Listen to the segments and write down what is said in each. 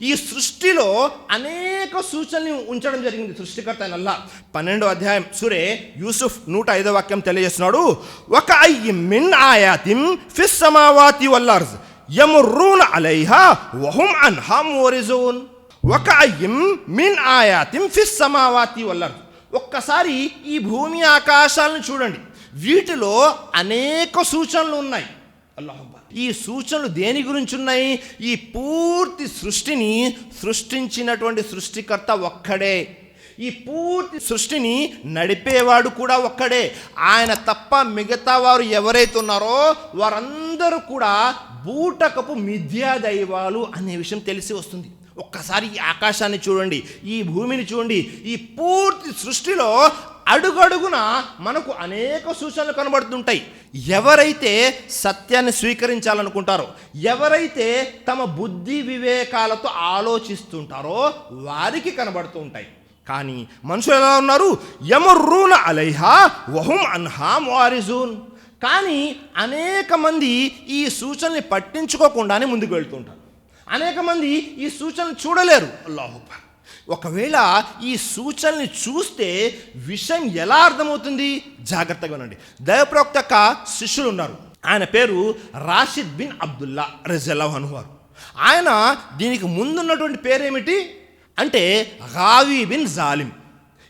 ఈ సృష్టిలో అనేక సూచనలు ఉంచడం జరిగింది సృష్టికర్త అయిన పన్నెండో అధ్యాయం సురే యూసుఫ్ నూట ఐదో వాక్యం తెలియజేస్తున్నాడు ఒక అయ్యి మిన్ ఆయాతిం ఫిస్ సమావాతి వల్లర్జ్ యముర్రూన్ అలైహా వహుం అన్హా ఓరిజోన్ ఒక అయ్యిం మిన్ ఆయాతిం ఫిస్ సమావాతి వల్లర్జ్ ఒక్కసారి ఈ భూమి ఆకాశాలను చూడండి. వీటిలో అనేక సూచనలు ఉన్నాయి. అల్లాహ్ ఈ సూచనలు దేని గురించి ఉన్నాయి ఈ పూర్తి సృష్టిని సృష్టించినటువంటి సృష్టికర్త ఒక్కడే. ఈ పూర్తి సృష్టిని నడిపేవాడు కూడా ఒక్కడే. ఆయన తప్ప మిగతా వారు ఎవరైతే ఉన్నారో వారందరూ కూడా బూటకపు మిథ్యా దైవాలు అనే విషయం తెలిసి వస్తుంది. ఒక్కసారి ఈ ఆకాశాన్ని చూడండి ఈ భూమిని చూడండి. ఈ పూర్తి సృష్టిలో అడుగడుగున మనకు అనేక సూచనలు కనబడుతుంటాయి. ఎవరైతే సత్యాన్ని స్వీకరించాలనుకుంటారో ఎవరైతే తమ బుద్ధి వివేకాలతో ఆలోచిస్తుంటారో వారికి కనబడుతూ ఉంటాయి కానీ మనుషులు ఎలా ఉన్నారు? యమర్రూన అలైహా వహుం అన్హా వారిజూన్ కానీ అనేక మంది ఈ సూచనల్ని పట్టించుకోకుండానే ముందుకు వెళ్తుంటారు. అనేక మంది ఈ సూచనలు చూడలేరు. అల్లాహు ఒకవేళ ఈ సూచనల్ని చూస్తే విషయం ఎలా అర్థమవుతుంది? జాగ్రత్తగా ఉండండి దైవప్రవక్త యొక్క శిష్యులు ఉన్నారు. ఆయన పేరు రాషిద్ బిన్ అబ్దుల్లా రజల్లా అనువారు ఆయన దీనికి ముందున్నటువంటి పేరేమిటి? అంటే గావి బిన్ జాలిం.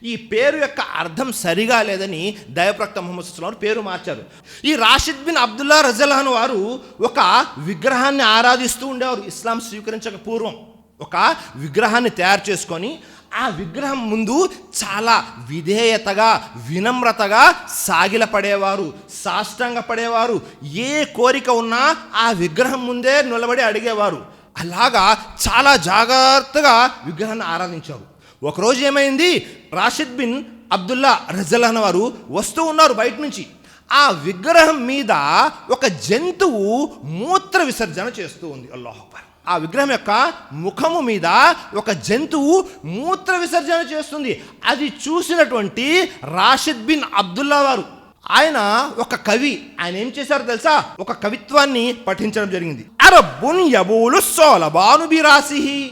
ఈ పేరు యొక్క అర్థం సరిగా లేదని దయప్రక్త ముహమ్మద్ సుస్లాం పేరు మార్చారు. ఈ రాషిద్ బిన్ అబ్దుల్లా రజల్హాన్ వారు ఒక విగ్రహాన్ని ఆరాధిస్తూ ఉండేవారు. ఇస్లాం స్వీకరించక పూర్వం. ఒక విగ్రహాన్ని తయారు చేసుకొని ఆ విగ్రహం ముందు చాలా విధేయతగా వినమ్రతగా సాగిలపడేవారు సాష్టంగా పడేవారు ఏ కోరిక ఉన్నా ఆ విగ్రహం ముందే నిలబడి అడిగేవారు. అలాగా చాలా జాగ్రత్తగా విగ్రహాన్ని ఆరాధించారు. ఒకరోజు ఏమైంది? రాషిద్ బిన్ అబ్దుల్లా రజల్ వారు వస్తూ ఉన్నారు బయట నుంచి. ఆ విగ్రహం మీద ఒక జంతువు మూత్ర విసర్జన చేస్తూ ఉంది. అల్లాహ్ ఆ విగ్రహం యొక్క ముఖము మీద ఒక జంతువు మూత్ర విసర్జన చేస్తుంది. అది చూసినటువంటి రాషిద్ బిన్ అబ్దుల్లా వారు. ఆయన ఒక కవి. ఆయన ఏం చేశారో తెలుసా? ఒక కవిత్వాన్ని పఠించడం జరిగింది. అరబ్బున్ యబూలు సోలబాను బిరాసిహి.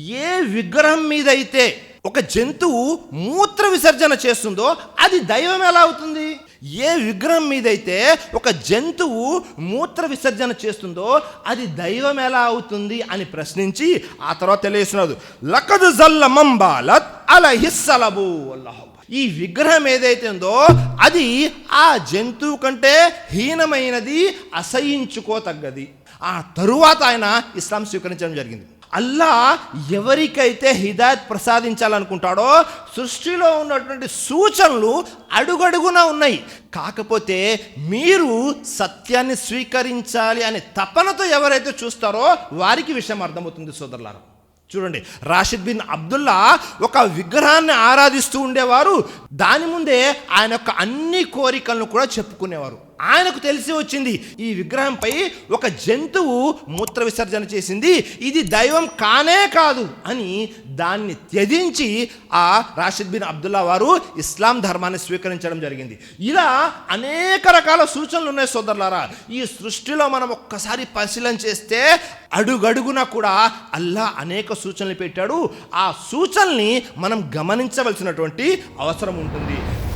ఏ విగ్రహం మీద అయితే ఒక జంతువు మూత్ర విసర్జన చేస్తుందో అది దైవం ఎలా అవుతుంది? ఏ విగ్రహం మీదైతే ఒక జంతువు మూత్ర విసర్జన చేస్తుందో అది దైవం ఎలా అవుతుంది అని ప్రశ్నించి ఆ తర్వాత తెలియస్తున్నది లకదు జల్ల మంబాలత్ అల హిస్సలబు అల్లాహ్ ఈ విగ్రహం ఏదైతే ఉందో అది ఆ జంతువు కంటే హీనమైనది అసహించుకోతగ్గది. ఆ తరువాత ఆయన ఇస్లాం స్వీకరించడం జరిగింది. అల్లా ఎవరికైతే హిదాయత్ ప్రసాదించాలనుకుంటాడో సృష్టిలో ఉన్నటువంటి సూచనలు అడుగడుగునా ఉన్నాయి. కాకపోతే మీరు సత్యాన్ని స్వీకరించాలి అనే తపనతో ఎవరైతే చూస్తారో వారికి విషయం అర్థమవుతుంది సోదరులారా. చూడండి రాషిద్ బిన్ అబ్దుల్లా ఒక విగ్రహాన్ని ఆరాధిస్తూ ఉండేవారు. దాని ముందే ఆయన యొక్క అన్ని కోరికలను కూడా చెప్పుకునేవారు. ఆయనకు తెలిసి వచ్చింది. ఈ విగ్రహంపై ఒక జంతువు మూత్ర విసర్జన చేసింది. ఇది దైవం కానే కాదు అని దాన్ని త్యజించి ఆ రాషిద్ బిన్ అబ్దుల్లా వారు ఇస్లాం ధర్మాన్ని స్వీకరించడం జరిగింది. ఇలా అనేక రకాల సూచనలు ఉన్నాయి సోదరులారా. ఈ సృష్టిలో మనం ఒక్కసారి పరిశీలన చేస్తే అడుగడుగున కూడా అల్లా అనేక సూచనలు పెట్టాడు. ఆ సూచనల్ని మనం గమనించవలసినటువంటి అవసరం ఉంటుంది.